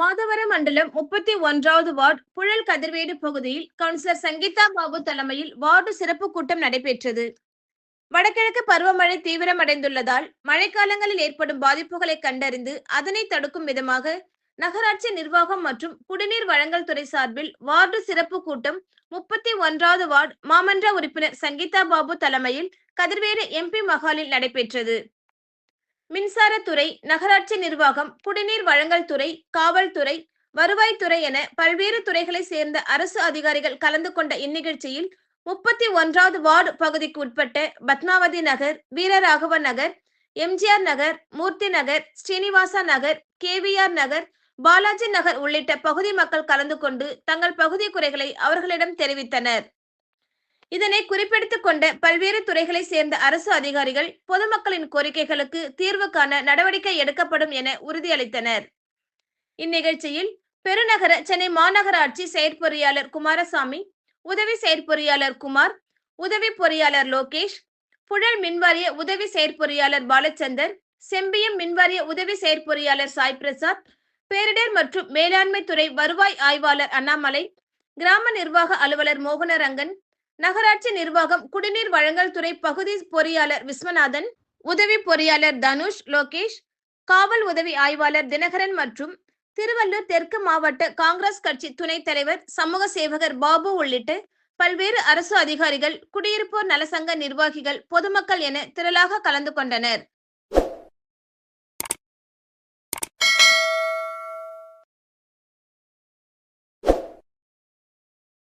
மண்டலம் முப்பத்தி ஒன்றாவது வார்டு புழல் கதிர்வேடு பகுதியில் கவுன்சிலர் சங்கீதா பாபு தலைமையில் வார்டு சிறப்பு கூட்டம் நடைபெற்றது. வடகிழக்கு பருவமழை தீவிரமடைந்துள்ளதால் மழைக்காலங்களில் ஏற்படும் பாதிப்புகளை கண்டறிந்து அதனை தடுக்கும் விதமாக நகராட்சி நிர்வாகம் மற்றும் குடிநீர் வழங்கல் துறை சார்பில் வார்டு சிறப்பு கூட்டம் முப்பத்தி ஒன்றாவது வார்டு மாமன்ற உறுப்பினர் சங்கீதா பாபு தலைமையில் கதிர்வேடு எம்பி மகாலில் நடைபெற்றது. மின்சாரத்துறை நகராட்சி நிர்வாகம் குடிநீர் வழங்கல் துறை காவல்துறை வருவாய்த்துறை என பல்வேறு துறைகளை சேர்ந்த அரசு அதிகாரிகள் கலந்து கொண்ட இந்நிகழ்ச்சியில் முப்பத்தி ஒன்றாவது வார்டு பகுதிக்கு உட்பட்ட பத்மாவதி நகர் வீரராகவ நகர் எம்ஜிஆர் நகர் மூர்த்தி நகர் ஸ்ரீனிவாசா நகர் கேவிஆர் நகர் பாலாஜி நகர் உள்ளிட்ட பகுதி மக்கள் கலந்து கொண்டு தங்கள் பகுதி குறைகளை அவர்களிடம் தெரிவித்தனர். இதனை குறிப்பெடுத்துக் கொண்ட பல்வேறு துறைகளை சேர்ந்த அரசு அதிகாரிகள் பொதுமக்களின் கோரிக்கைகளுக்கு தீர்வு காண நடவடிக்கை எடுக்கப்படும் என உறுதியளித்தனர். இந்நிகழ்ச்சியில் பெருநகர சென்னை மாநகராட்சி செயற்பொறியாளர் குமாரசாமி உதவி செயற்பொறியாளர் குமார் உதவி பொறியாளர் லோகேஷ் புழல் மின்வாரிய உதவி செயற்பொறியாளர் பாலச்சந்தர் செம்பியம் மின்வாரிய உதவி செயற்பொறியாளர் சாய் பிரசாத் பேரிடர் மற்றும் மேலாண்மை துறை வருவாய் ஆய்வாளர் அண்ணாமலை கிராம நிர்வாக அலுவலர் மோகனரங்கன் நகராட்சி நிர்வாகம் குடிநீர் வழங்கல் துறை பகுதி பொறியாளர் விஸ்வநாதன் உதவி பொறியாளர் தனுஷ் லோகேஷ் காவல் உதவி ஆய்வாளர் தினகரன் மற்றும் திருவள்ளூர் தெற்கு மாவட்ட காங்கிரஸ் கட்சி துணைத் தலைவர் சமூக சேவகர் பாபு உள்ளிட்ட பல்வேறு அரசு அதிகாரிகள் குடியிருப்போர் நலசங்க நிர்வாகிகள் பொதுமக்கள் என திரளாக கலந்து கொண்டனர்.